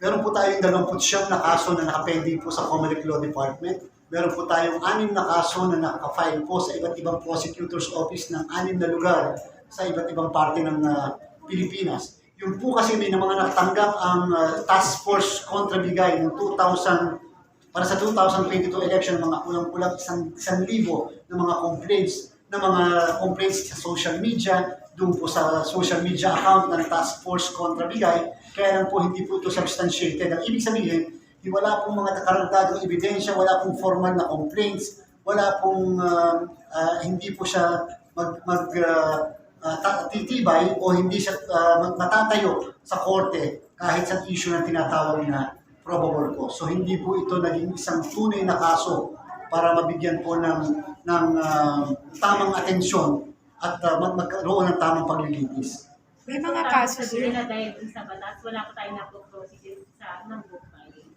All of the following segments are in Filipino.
Meron po tayong 29 na kaso na nakapending po sa Comelec Law Department. Meron po tayong anim na kaso na nakafile po sa iba't ibang prosecutor's office ng anim na lugar sa iba't ibang parte ng ah, Pilipinas. Yung po kasi may mga nakatanggap ang ah, task force kontrabigay ng 2000 para sa 2022 election mga kulang-kulang isang, isang libo ng mga complaints ng mga complaints sa social media, doon po sa social media account ng task force kontrabigay, kaya lang po hindi po ito substantiated. Ang ibig sabihin, wala pong mga karagdagang ebidensya, wala pong formal na complaints, wala pong ah, ah, hindi po siya mag, mag ta- titibay o hindi siya mag- matatayo sa korte kahit sa issue na tinatawag na probable cause. So hindi po ito naging isang tunay na kaso para mabigyan po ng ng ah, tamang atensyon at ah, mag- magkaroon ng tamang paglilitis. May mga So, kaso, sir. na dahil sa batas, wala pa tayong napoprosecute sa ng book.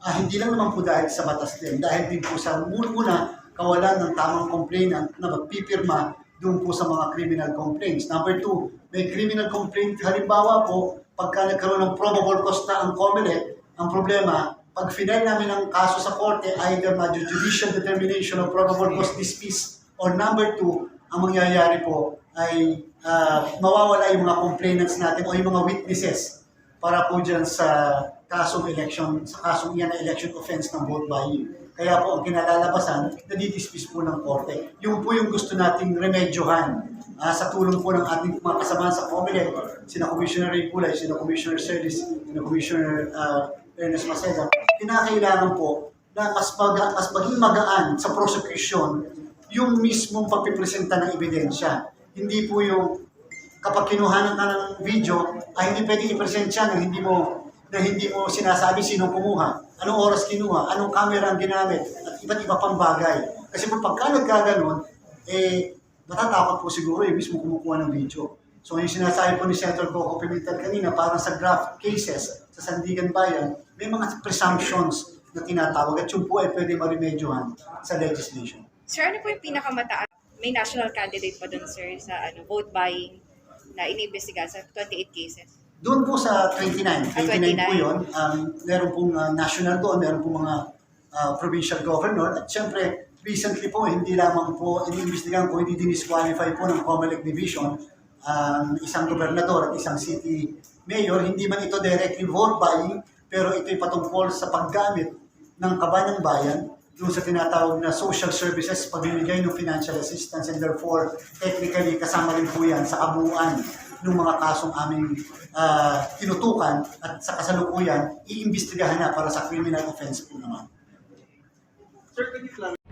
Ah, hindi lang naman po dahil sa batas din, dahil din po sa una, kawalan ng tamang complainant na magpipirma doon po sa mga criminal complaints. Number two, may criminal complaint, halimbawa po, pagka nagkaroon ng probable cause na ang COMELEC, ang problema, pag final namin ang kaso sa korte, either ma-judicial determination of probable cause dismiss or number two, ang mangyayari po ay ah, mawawala yung mga complainants natin o yung mga witnesses para po dyan sa kasong election, sa kasong iyan na election offense ng vote buying. Kaya po ang kinalalabasan, nadidismiss po ng korte. Yung po yung gusto nating remedyohan ah, sa tulong po ng ating mga kasamahan sa COMELEC, sina Commissioner Ray Kulay, sina Commissioner Celis, sina Commissioner ah, Ernest Maceda, kinakailangan po na mas, maga, mas maging magaan sa prosecution yung mismong pagpipresenta ng ebidensya. Hindi po yung kapag kinuhanan ka ng video, ay hindi pwedeng i-present siya na hindi mo na hindi mo sinasabi sino kumuha, anong oras kinuha, anong camera ang ginamit, at iba't iba pang bagay. Kasi kung pagka nagkaganon, eh, matatakot po siguro yung mismo kumukuha ng video. So yung sinasabi po ni Senator Coco Pimentel kanina, parang sa draft cases sa Sandigan Bayan, may mga presumptions na tinatawag at yung po ay pwede maremedyohan sa legislation. Sir, ano po yung pinakamataas? May national candidate pa dun, sir, sa ano, vote buying na iniimbestiga sa 28 cases. Doon po sa 29, 29 Ah, po 29. yun. Um, meron pong uh, national doon, meron pong mga uh, provincial governor. At syempre, recently po, hindi lamang po iniimbestigahan po, hindi dinisqualify po ng COMELEC Division ang isang gobernador at isang city mayor. Hindi man ito directly vote buying, pero ito'y patungkol sa paggamit ng kaban ng bayan doon sa tinatawag na social services, pagbibigay ng financial assistance and therefore technically kasama rin po yan sa kabuuan ng mga kasong aming ah, tinutukan at sa kasalukuyan, iimbestigahan na para sa criminal offense po naman. Sir, can you clarify